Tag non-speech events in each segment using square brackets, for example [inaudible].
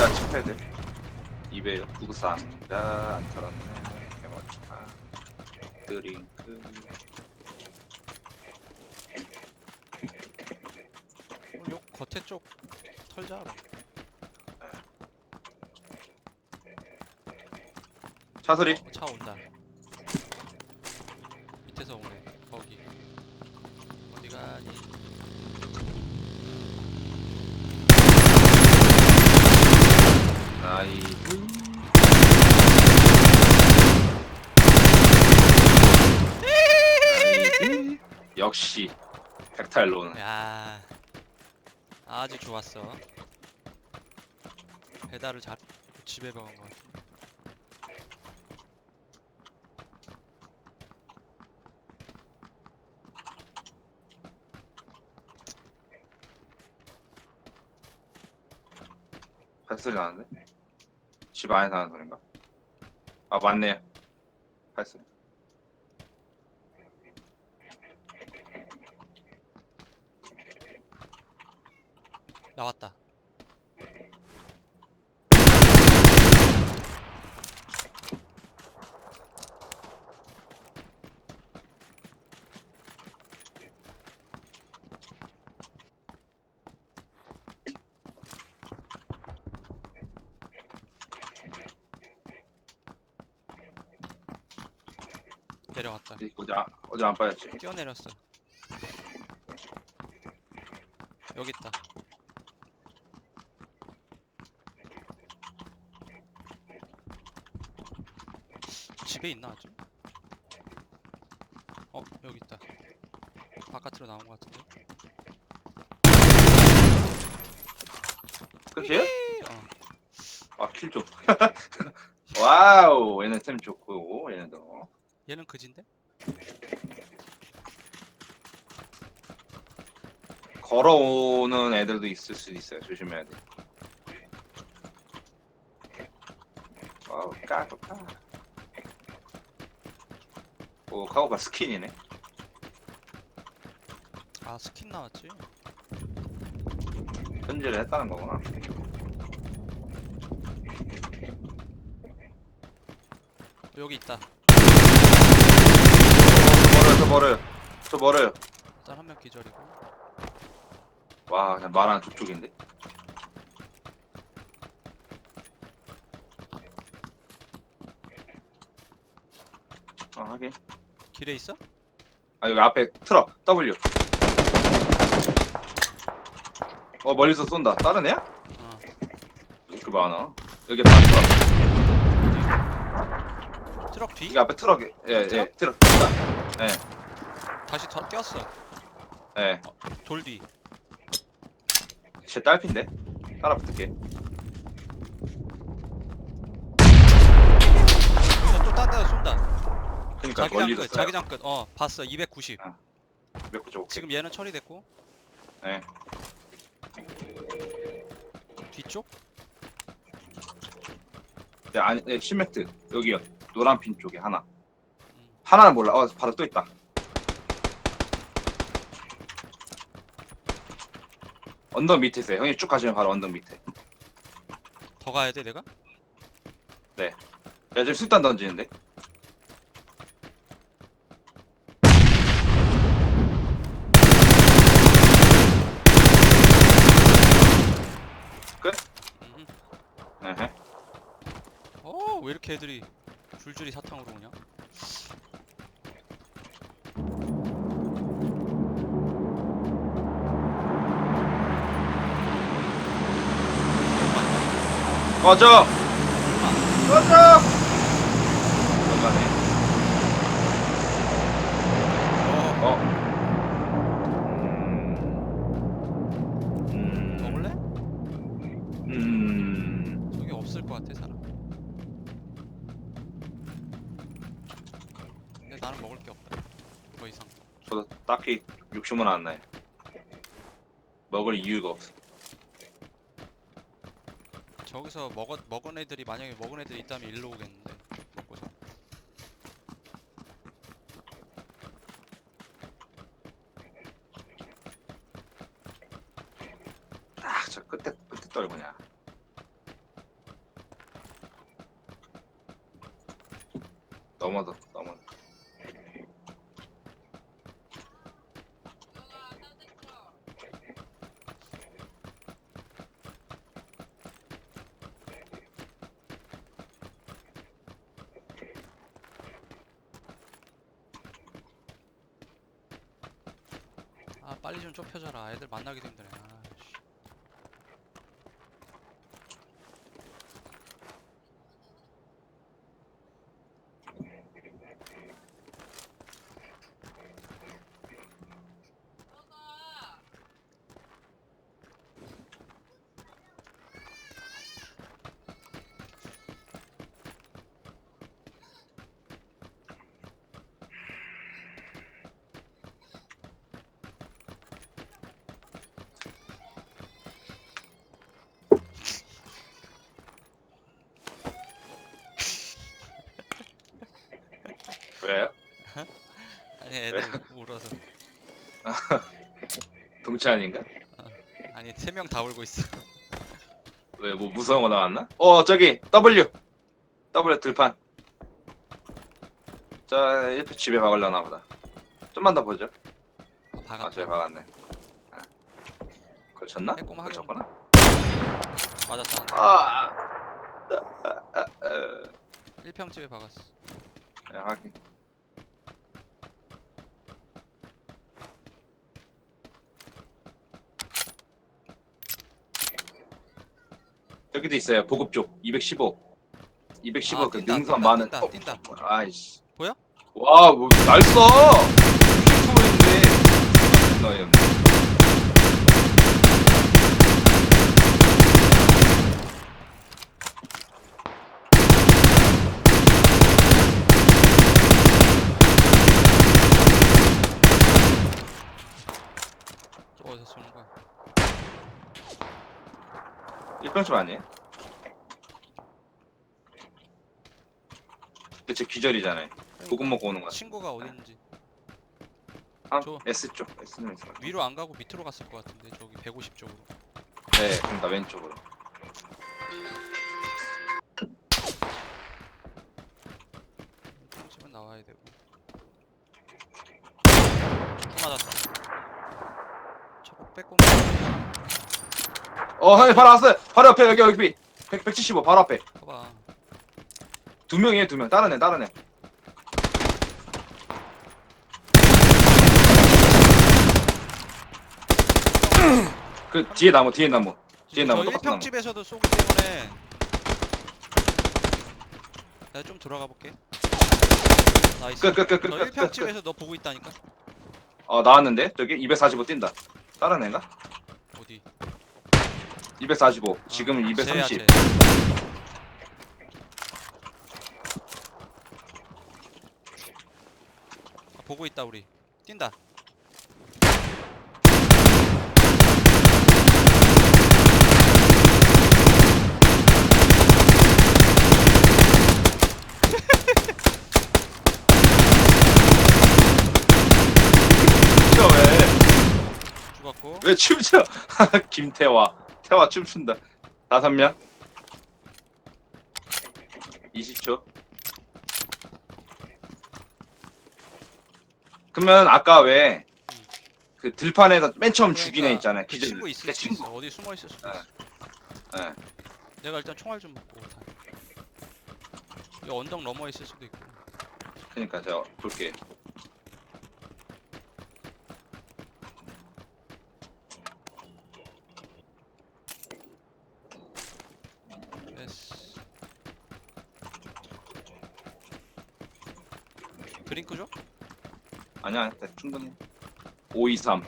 자, 칩패드. 200, 구구상자, 안 털었네. 개멋지다. 드링크. 어, 요 겉에 쪽 털자. 그럼. 차소리. 어, 차 온다. 밑에서 오네. 거기. 어디 가니? 나이스. 역시 백탈론. 야, 아주 좋았어. 배달을 잘 집에 박은 것 같아. 발소리 나는데? 집 안에 사는 소린가? 아 맞네. 발소리. 나왔다. 내려갔다. 어제 안, 어제 안 빠졌지. 뛰어내렸어. 여기 있다. 집에 있나 아직? 어 여기 있다. 바깥으로 나온 것 같은데. 끝이에요? 어아 킬 좀. [laughs] 와우 얘는 템 좋고 얘는 그진데? 걸어오는 애들도 있을 수도 있어요. 조심해야 돼. 와우 까 좋다. 오 카고가 스킨이네. 아 스킨 나왔지? 현질을 했다는 거구나. 여기 있다. 저 멀어요, 저 멀어요. 일단 한 명 기절이고. 와 그냥 말하는 족족인데. 아 하긴. 길에 있어? 아 여기 앞에 트럭 W. 어 멀리서 쏜다. 다른 애야? 어. 그 많아. 여기 다 트럭. 트럭 뒤? 여기 앞에 트럭. 예예 트럭? 트럭. 예 다시 더 뛰었어. 예. 돌 뒤. 제 딸핀데. 따라 붙을게. 여기서 또딴 데서 쏜다. 그러니까 자기장 멀리서 끝. 쏴요. 자기장 끝. 어 봤어. 290. 몇 구조. 지금 얘는 처리됐고. 예. 뒤쪽? 네, 아니 네, 시메트 여기요. 노란 핀 쪽에 하나. 음. 하나는 몰라. 어 바로 또 있다. 언덕 밑에 있어요. 형이 쭉 가시면 바로 언덕 밑에. 더 가야 돼 내가? 야 지금 술단 던지는데. 음. 에헤. 어왜 이렇게 애들이 줄줄이 사탕으로 오냐? 꺼져. 꺼져. 넘어가네. 어. 어. 더 음. 음. 저기 없을 것 같아 사람. 근데 나는 먹을 게 없다. 더 이상. 저도 딱히 욕심은 안 나요. 먹을 이유가 없어. 저기서 먹어, 먹은 애들이 만약에 먹은 애들이 있다면 일로 오겠는데 먹고서 아, 저 끝에 끝에 떨구냐. 넘어졌 넘어. 좁혀져라. 애들 만나기도 힘드네 아, 씨. 왜요? 아니 애들 [laughs] 울어서 동치 아닌가? 아니 세 명 다 울고 있어 왜 뭐 무서운 거 나왔나? 어 저기 W W 들판. 자 1표 집에 박으려나 보다. 좀만 더 보죠. 아, 박았다 아 저기 박았네. 아. 걸쳤나? 빼꼼하게 걸쳤구나. 맞았다 아. 아, 아, 아. 1평 집에 박았어 네, 확인. 여기도 있어요. 보급 쪽 215. 215 아, 그 뛴다, 능선 뛴다, 많은. 뛴다, 어, 뛴다. 아이씨. 보여? 와, 뭐날 없네. 저 어디서 쏘는 거야 1평집 아니에요? 그치 기절이잖아요. 보급 먹고 오는 거야. 친구가 있는지 아, 저- S 쪽. S는 있어. 위로 안 가고 밑으로 갔을 것 같은데 저기 150 쪽으로 네, 그럼 나 왼쪽으로. 집은 나와야 되고 또 맞았다 저거 빼꼼 어, 형님 바로 왔어요. 바로 옆에 여기 여기 100, 175 바로 앞에. 두 명이에요, 두 명. 다른 애, 다른 애. 그 뒤에 나무, 뒤에 나무. 뒤에 저 나무, 똑같은 나무. 1평 집에서도 쏘기 때문에 내가 좀 들어가 볼게 나이스 끝, 끝, 끝, 끝, 저 끝, 끝, 끝. 1평 집에서 너 보고 있다니까 어, 나왔는데? 저기 245 뛴다. 다른 애가? 어디 245. 아, 지금은 쟤야, 230. 쟤. 보고 있다 우리 뛴다 춤춰, 왜? 죽었고 왜 춤춰? [laughs] 김태화. 태화 춤춘다. 다섯 명. 20초. 그러면 아까 왜 그 들판에서 맨 처음 죽인 애 있잖아요. 그 기절. 친구 있을 그수 친구. 있어 어디 숨어 있을 수도 네. 있어 예. 내가 일단 총알 좀 먹고 다 여기 언덕 너머에 있을 수도 있고 그러니까 제가 볼게. 됐어 드링크 줘? 아니야, 네, 충분히. 523.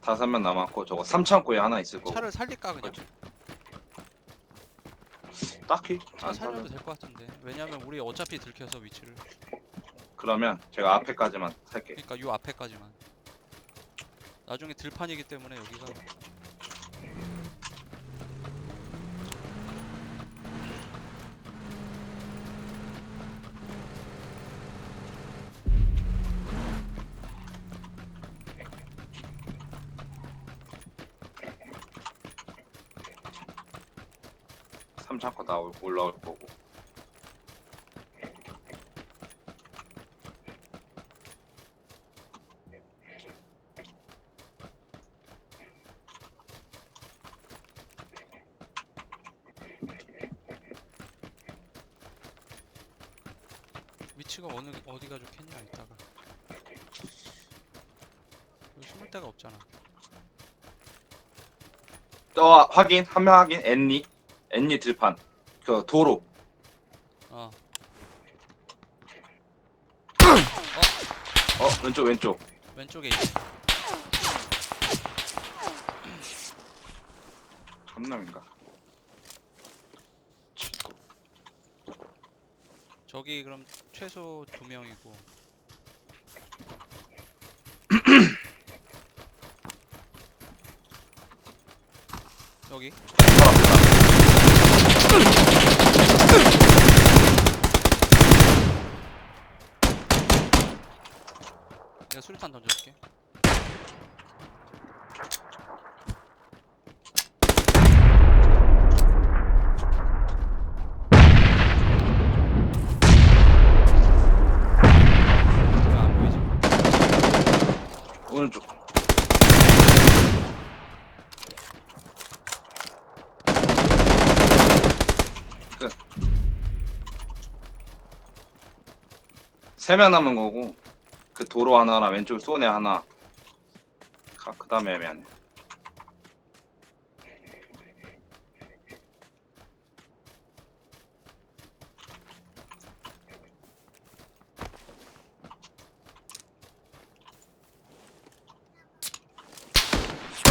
다섯 명 남았고 저거 3창고에 하나 있을 거고. 차를 살릴까 그냥? 딱히 차 안 살려도 살려. 될 것 같은데 왜냐면 우리 어차피 들켜서 위치를 그러면 제가 앞에까지만 살게. 그러니까 요 앞에까지만 나중에 들판이기 때문에 여기가 자꾸 나올 올라올 거고. 위치가 어느 어디가 좋겠냐 이따가 여기 숨을 데가 없잖아. 어 확인 한 명 확인 앤니 앤니 들판. 그 도로. 어. 어 왼쪽 왼쪽. 왼쪽에 있네 한 명인가? 저기 그럼 최소 두 명이고. [clears throat] 여기 내가 수류탄 던져줄게 왜안 보이지? 오른쪽 끝. 세명 남은 거고 그 도로 하나랑 왼쪽 쏘네 하나. 그 다음에 애매하네.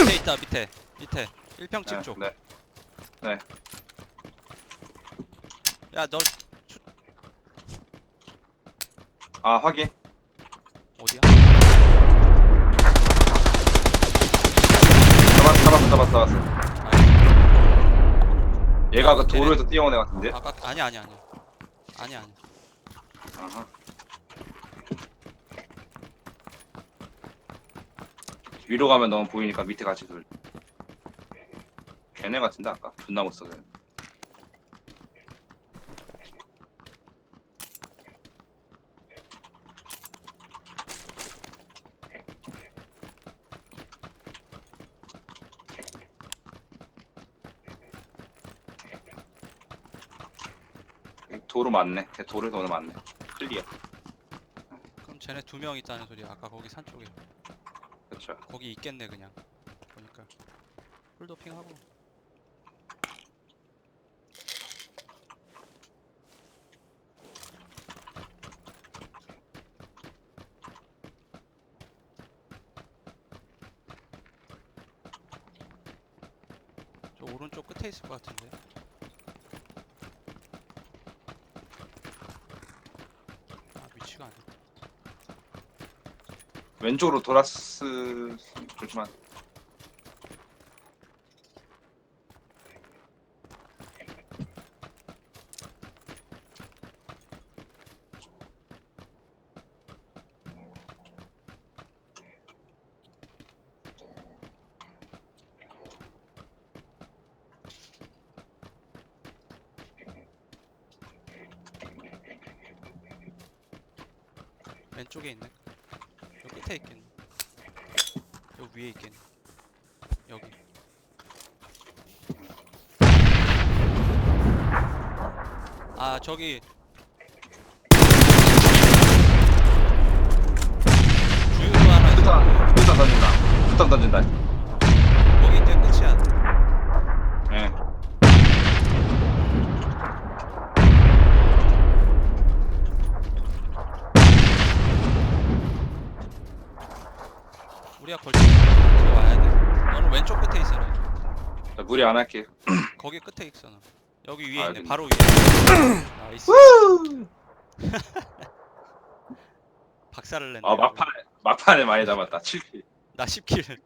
밑에 있다 밑에. 밑에. 1평집 네, 쪽. 네. 야너 아 확인 어디야? 잡았어 잡았어 잡았어 얘가 그. 도로에서 뛰어온 애 같은데 아까 아니 아니 아니 아니 아니 아하. 위로 가면 너무 보이니까 밑에 같이 돌. 걔네 같은데 아까 존나 못써서. 도로 맞네. 걔 도로에서 오늘 맞네. 클리어. 그럼 쟤네 두 명 있다는 소리야 아까 거기 산 쪽에 그렇죠. 거기 있겠네 그냥 보니까 풀도핑하고 저 오른쪽 끝에 있을 것 같은데 됐다 왼쪽으로 돌았을 그렇지만 왼쪽에 있네. 여기 끝에 있겠네. 여기 위에 있겠네. 여기. 아 저기 주유소 하나 있어. 일단 일단 던진다. 일단 던진다. 거기 이제 끝이야. 예. 우리가 걸쳐 들어와야 돼. 너는 왼쪽 끝에 있어라. 자, 무리 안 할게. [clears throat] 거기 끝에 너. 여기 위에 아, 있네. 여기 바로 위에. [clears throat] 나이스. [clears throat] [laughs] 박살을 냈네. 아 막판에 막판에 많이 잡았다. 7킬. 나 10킬.